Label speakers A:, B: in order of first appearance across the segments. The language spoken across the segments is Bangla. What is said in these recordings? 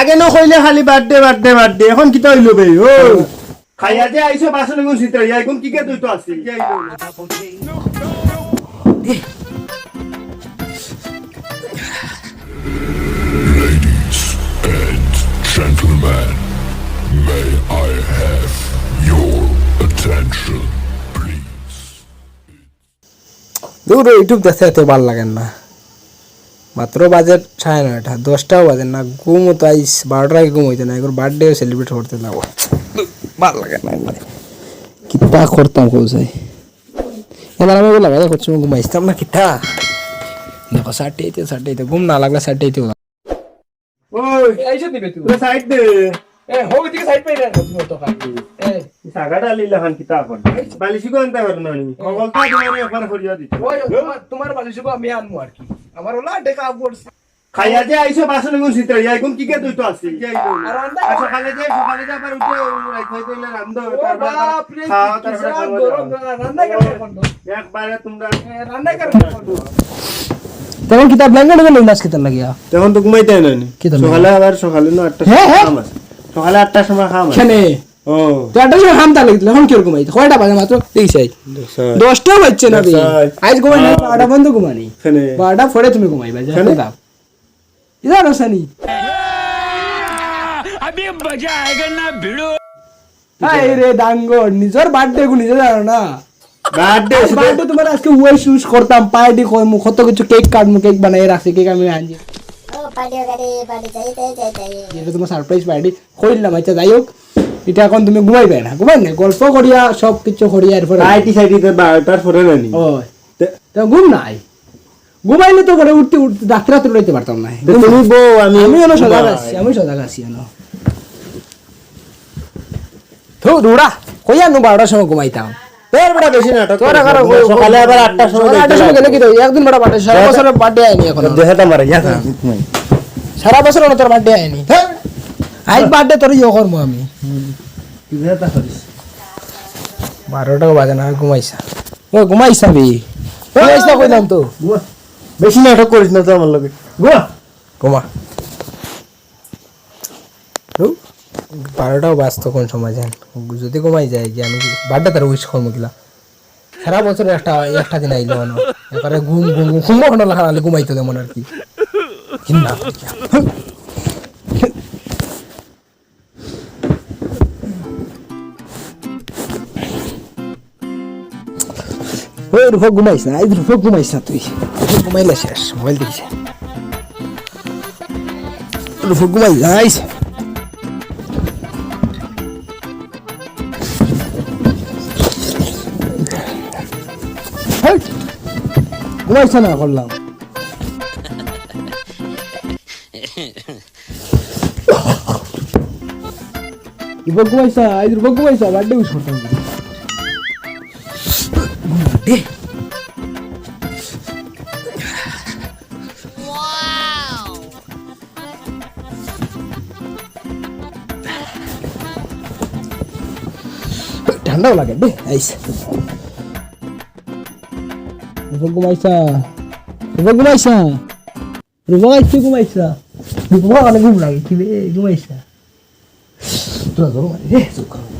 A: আগে ন কইলে খালি বার্থডে বার্থডে বার্থডে এখন কিতা হইল বে? ও। খাইয়া যে আইছো বাসন গুণ চিত্র ইয়া এখন কি কে তুই তো আসছিস কি আইলো?
B: Gentlemen, may I have your attention, please?
C: দূর ইউটিউব দেখতে এত ভালো লাগেন না। মাত্র বাজে সাড়ে নয়টা দশটাও বাজে না ঘুম তো আইস বারোটার আগে ঘুম হইতে না এগুলো বার্থডেও সেলিব্রেট করতে না ভালো লাগে না কিতা করতাম কোথায় এবার আমি বললাম এই করছি ঘুমাইছিলাম না কিতা? দেখো সাড়ে এইতে সাড়ে এইতে ঘুম না লাগলে সাড়ে এইতে
A: ওই
C: এইসব দিবে তুই।
A: তুই সাইড দে।
C: এ হোক দিকে সাইড পাই না তো এ।
A: সাগাটা লিলা খান কিতা কর বালিশি কোন তা কর না? কলতা তোমার একবার করিয়া দিতে।
C: তোমার তোমার আমি আনব আর কি। আমার ওলা ডেকা পড়ছে
A: খাইয়া যে বাসন ইয়া এখন কি কে তুই তো আইলো?
C: আর
A: আর সকালে যে সকালে যে আবার উঠে রাইতে হইতে রান্ধো।
C: ও
A: তারপর
C: বাপ রে
A: খাও, তারপরে।
C: রান্না করে
A: একবারে তোমরা
C: রান্না করে কোনটো তখন কিতাব ব্ল্যাঙ্কেট গেল নাচ কিতাব লাগিয়া
A: তখন তো ঘুমাইতে না সকালে আবার সকালে না আটটা
C: হ্যাঁ, হ্যাঁ।
A: খাম আছে সকালে আটটার সময় খাম আছে
C: কেনে
A: ও
C: তো একটা হামতা লাগিছিল এখন কি ঘুমাই কয়টা বাজে মাত্র? দেখিসাই দশটা বাজছে না বে।
A: দশটায়।
C: আজ ঘুমাই না বারোটা বন্ধ ঘুমানি। বারোটা পরে তুমি ঘুমাইবা যা
A: কেনে?
C: দাও ইদার সানি হাই রে ডাঙ্গর নিজের বার্থডে গু নিজে জানো না?
A: বার্থডে
C: বার্থডে তোমার আজকে উইশ উইশ করতাম পার্টি করমু কত কিছু কেক কাটমু কেক বানাই রাখছি কেক আমি আনছি।
D: ও পার্টিও গাড়ি পার্টি চাই চাই চাই
C: যেটা তোমার সারপ্রাইজ পার্টি কইলাম আচ্ছা যাই হোক। এটা এখন তুমি ঘুমাইবে না। ঘুমাই না গল্প করিয়া সব কিছু করিয়া এরপরে
A: আইটি সাইডিতে বারোটার পরে নানি
C: ও তো ঘুম নাই। ঘুমাইলে তো করে উঠতে উঠতে ডাক্তার রাত্রে উঠাইতে পারতাম না।
A: তুমি বউ আমি
C: আমি হলো সজাগ আছি আমি সজাগ আছি হলো। তো রুড়া কইয়া নু বারোটার সময় ঘুমাইতাম।
A: তোর বড় বেশি নাটক
C: তোরা
A: কারও সকালে আবার আটটার সময়
C: সকালে সময় গেলে কি তো? একদিন বড় সারা বছরের বার্থডে আইনি এখন।
A: মারা ইয়া
C: সারা বছর তোর বার্থডে আইনি। আজ বার্থডে তোর ইয়ে করব আমি। বারোটা বাজে না ঘুমাইছা ও ঘুমাইছা বি। ঘুমাইছা কইলাম তো।
A: বেশি নাটক করিস না তো আমার গুয়া
C: ঘুমা। বারোটাও বাজতো কোন সময় যান যদি ঘুমাই যায় যে আমি বার্থডে তার উইশ করব কিলা? সারা বছর একটা একটা দিন আইলো না এবারে ঘুম ঘুম ঘুম লাগালে ঘুমাইতো তেমন আর কি। কিনা ওই রূপ ঘুমাইস না, এই রূপ ঘুমাইস না তুই। ঘুমাইলে শেষ, মোবাইল দেখিস রূপ ঘুমাই যাইস ঘুমাইছে না করলাম। ঘুমাইছা আজ রূপক ঘুমাইছা বার্থডে উইশ করতাম ঘুমাতে ঠান্ডাও লাগে বে আইস রূপক ঘুমাইছা রূপক ঘুমাইছা রূপক আইসি ঘুমাইছা রূপক মানে ঘুম লাগে কি বে ঘুমাইছা তোরা ধরো মানে রে চুপ করো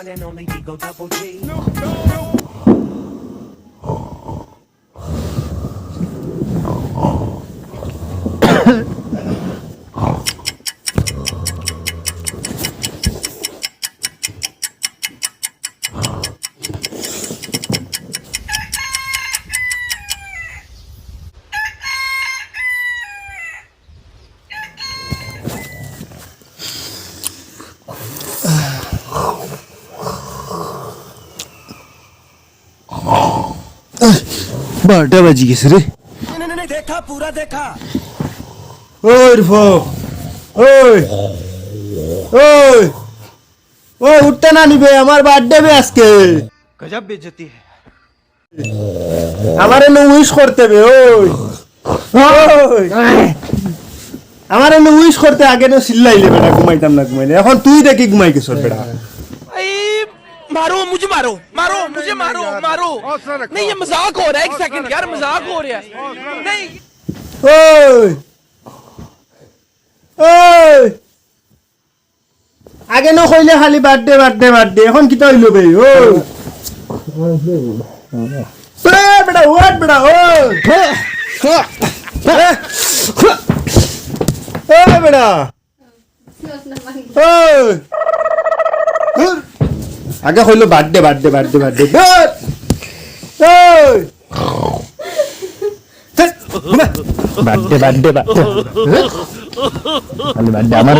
C: one and only Ego Double
E: G. No, no, no.
A: বারোটা বাজি গেছে রে। দেখা পুরা দেখা ওই ওই ওই ওই উঠতে না নিবে আমার বার্থডে আজকে।
F: গজব বেজতি
A: আমারে নো উইশ করতে বে ওই আমারে নো উইশ করতে আগে নো সিল্লাইলে বেটা ঘুমাইতাম না ঘুমাইলে। এখন তুই দেখি ঘুমাই গেছর বেটা।
F: मारो मुझे मारो मारो मुझे मारो मारो नहीं ये मजाक हो रहा है एक सेकंड यार मजाक हो रहा है नहीं
A: ওই ওই আগে ন কইলে খালি বার্থডে বার্থডে বার্থডে এখন কি হইল বে ওই এ, বেটা ওয়াট বেটা ওই ওই বেটা ওই ধুর। আগে হইল birthday birthday birthday birthday birthday birthday birthday আমার